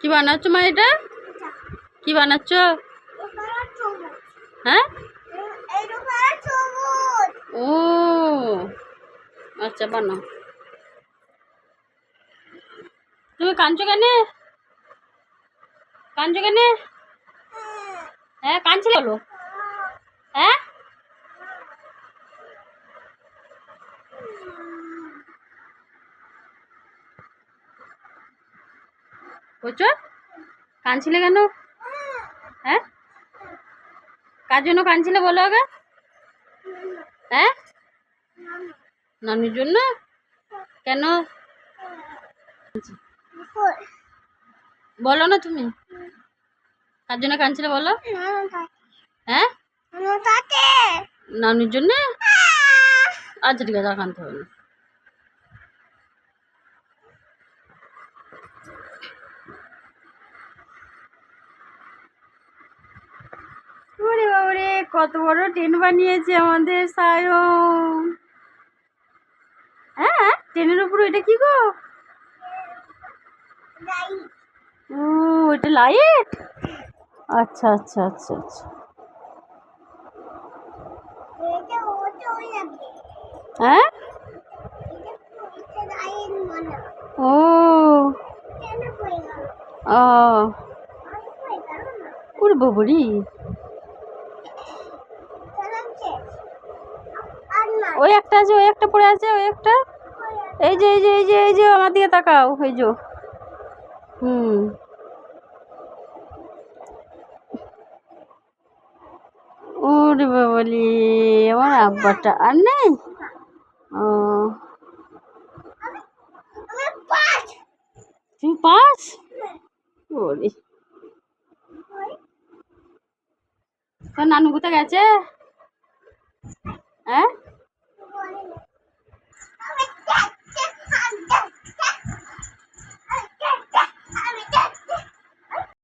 কি বানাচ্ছ মা এটা? কি বানাচ্ছ? হ্যাঁ? ও আচ্ছা বানাও। তুমি কাঁদছো কেন? কাঁদছো কেন? হ্যাঁ কাঁদছিলে বলো হ্যাঁ বুঝছ কাঁদছিলে কেন? হ্যাঁ? কার জন্য কাঁদছিলে বলো আগে। হ্যাঁ? নানুর জন্য? কেন? বলো না তুমি। কার জন্য কাঁদছিলে বলো? হ্যাঁ? নানুর জন্য? আচ্ছা ঠিক আছে কাঁদতে হবে না ওরে বাবারে কত বড় ট্রেন বানিয়েছে আমাদের সায়ন। হ্যাঁ ট্রেনের উপর এটা কি গো? ও এটা লাইট? আচ্ছা আচ্ছা আচ্ছা আচ্ছা। হ্যাঁ? ও। ও ওরে বাবরি। ওই একটা আছে, ওই একটা পড়ে আছে, ওই একটা। এই যে এই যে এই যে এই যে, আমার দিকে তাকাও, এই যে। হুম। ওরে বাবলি আমার আব্বাটা। আর নেই? ও। তুমি পাস? ওরে। তোর নানু কোথায় গেছে? হ্যাঁ?